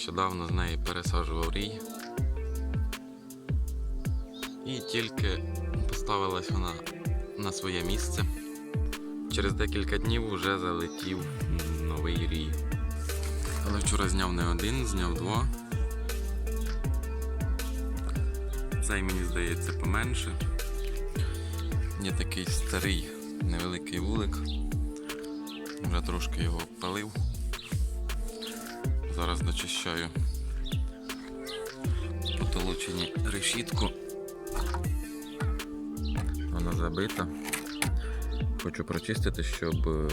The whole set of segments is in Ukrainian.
нещодавно з неї пересаджував рій. І тільки поставилась вона на своє місце. Через декілька днів вже залетів новий рій. Але вчора зняв не один, зняв два. Цей мені здається поменше. Є такий старий невеликий вулик. Вже трошки його палив. Зараз дочищаю потолочені решітку. Вона забита. Хочу прочистити, щоб е,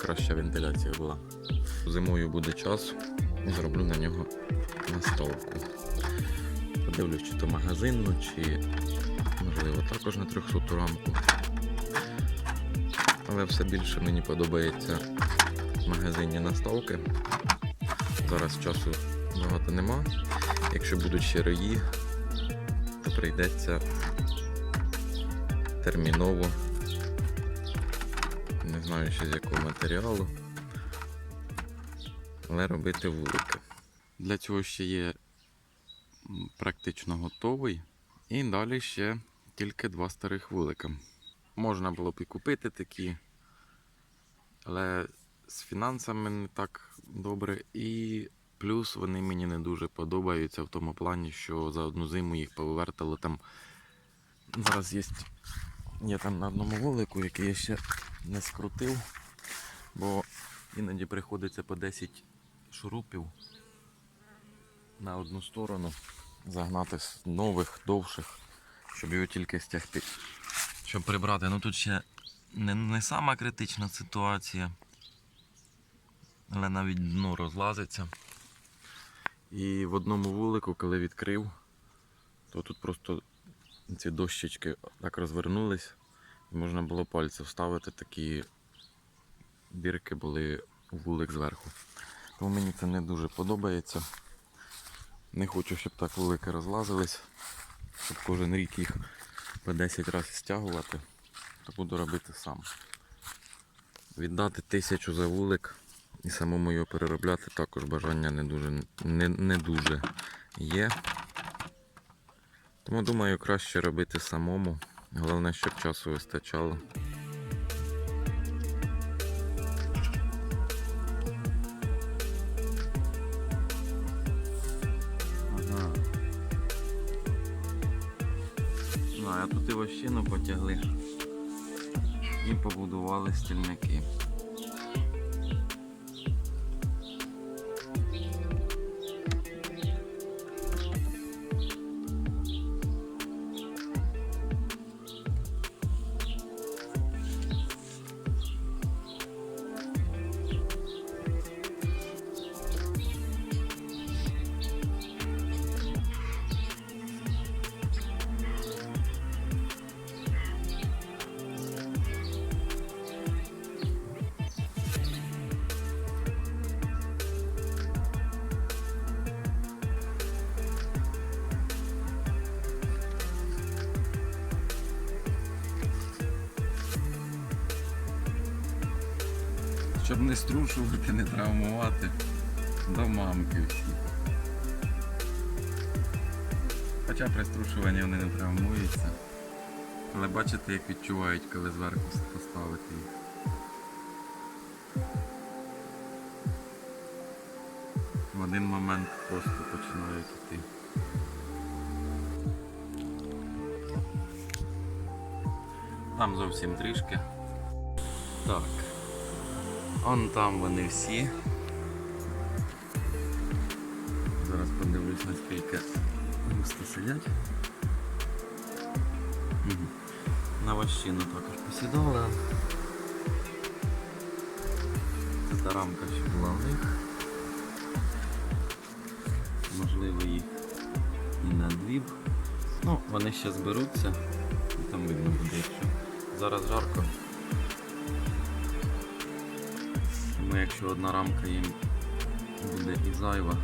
краща вентиляція була. Зимою буде час зроблю на нього настолку. Подивлюсь, чи то магазинну, чи можливо також на 300 рамку. Але все більше мені подобається магазинні настолки. Зараз часу багато нема. Якщо будуть ще рої, то прийдеться терміново. Не знаю ще з якого матеріалу. Але робити вулики. Для цього ще є практично готовий. І далі ще тільки два старих вулика. Можна було б і купити такі, але з фінансами не так добре. І плюс вони мені не дуже подобаються в тому плані, що за одну зиму їх повивертало там. Зараз є, є там на одному вулику, який я ще не скрутив, бо іноді приходиться по 10 шурупів на одну сторону загнати з нових, довших, щоб його тільки стягти. Щоб прибрати. Ну тут ще не, не сама критична ситуація. Але навіть дно розлазиться. І в одному вулику, коли відкрив, то тут просто ці дощечки так розвернулись. І можна було пальці вставити, такі бірки були у вулик зверху. Тому мені це не дуже подобається. Не хочу, щоб так вулики розлазились, щоб кожен рік їх по 10 разів стягувати, то буду робити сам. Віддати тисячу за вулик і самому його переробляти також бажання не дуже, не, не дуже є. Тому думаю, краще робити самому. Головне, щоб часу вистачало. Ага. Ну, а тут і вощину потягли і побудували стільники. Щоб не струшувати, не травмувати до мамки всі. Хоча при струшуванні вони не травмуються. Але бачите, як відчувають, коли зверху поставити їх. В один момент просто починають іти. Там зовсім трішки. Так. Он там вони всі. Зараз подивлюсь наскільки густо сидять. На ващину також посідали. Це та рамка, що була в них. Можливо їх і на дві. Ну, вони ще зберуться. І там видно буде, якщо зараз жарко. Тому якщо одна рамка їм буде і зайва,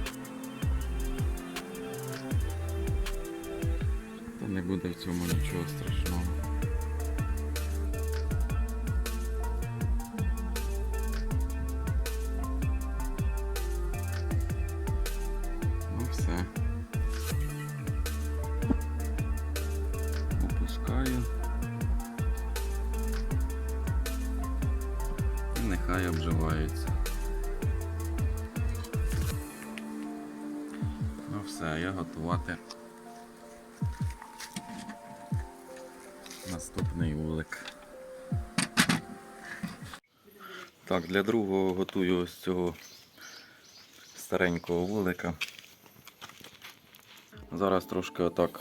то не буде в цьому нічого страшного. І нехай обживаються. Ну все, я готувати наступний вулик. Так, для другого готую ось цього старенького вулика. Зараз трошки отак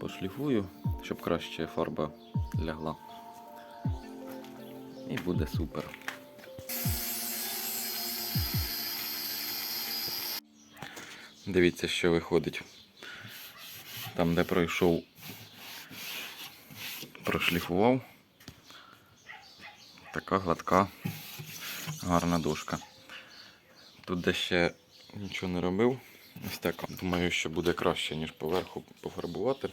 пошліфую, щоб краще фарба лягла. І буде супер. Дивіться, що виходить. Там, де пройшов, прошліфував. Така гладка, гарна дошка. Тут де ще нічого не робив. Ось так. Думаю, що буде краще, ніж поверху пофарбувати.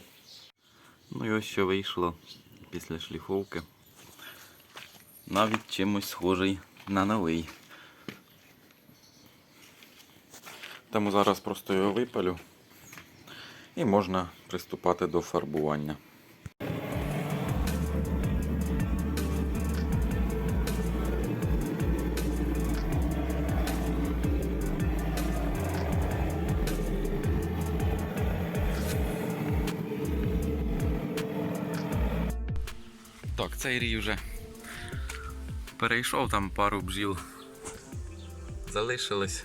Ну і ось що вийшло після шліфовки. Навіть чимось схожий на новий. Тому зараз просто його випалю і можна приступати до фарбування. Так, цей рій вже перейшов, там пару бджіл залишилось.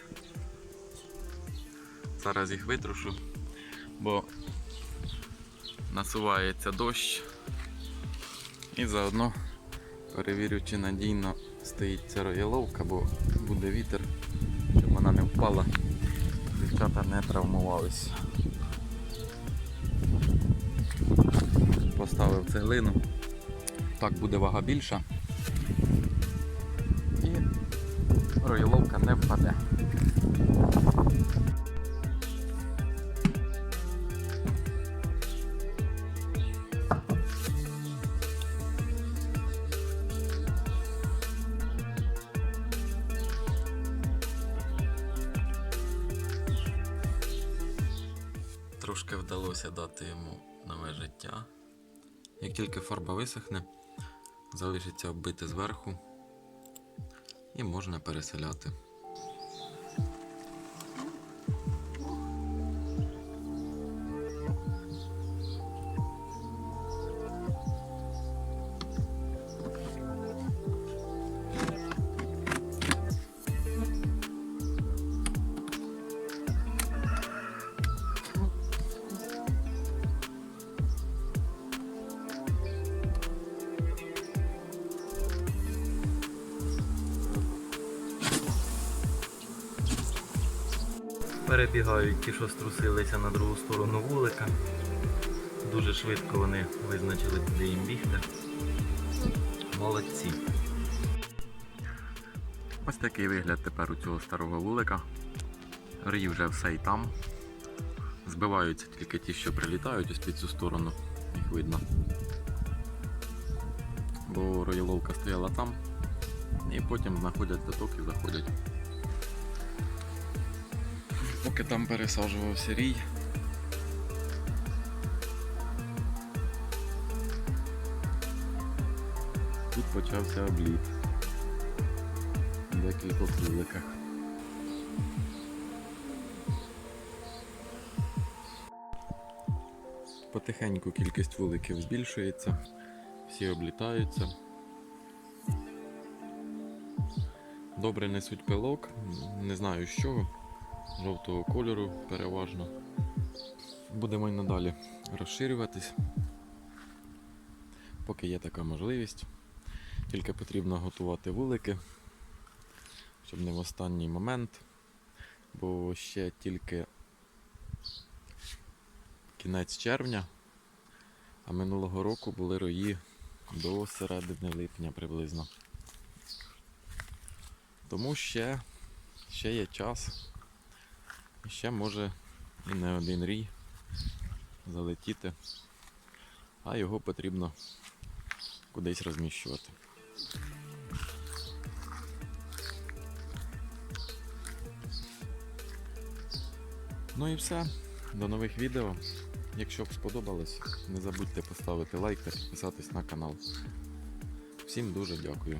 Зараз їх витрушу, бо насувається дощ. І заодно перевірю, чи надійно стоїть ця рояловка, бо буде вітер, щоб вона не впала, дівчата не травмувались. Поставив цеглину. Так буде вага більша. Рояловка не впаде. Трошки вдалося дати йому нове життя. Як тільки фарба висохне, залишиться оббити зверху і можна переселяти. Перебігають ті, що струсилися на другу сторону вулика. Дуже швидко вони визначили, куди їм бігти. Молодці. Ось такий вигляд тепер у цього старого вулика. Рій вже все і там. Збиваються тільки ті, що прилітають ось під цю сторону, їх видно. Бо рояловка стояла там. І потім знаходять заток і заходять. Поки там пересаджувався рій. Тут почався обліт. В декількох вуликах. Потихеньку кількість вуликів збільшується, всі облітаються. Добре несуть пилок, не знаю з чого жовтого кольору переважно. Будемо й надалі розширюватись, поки є така можливість. Тільки потрібно готувати вулики, щоб не в останній момент, бо ще тільки кінець червня, а минулого року були рої до середини липня приблизно. Тому ще, ще є час. І ще може і не один рій залетіти, а його потрібно кудись розміщувати. Ну і все. До нових відео. Якщо сподобалось, не забудьте поставити лайк та підписатись на канал. Всім дуже дякую.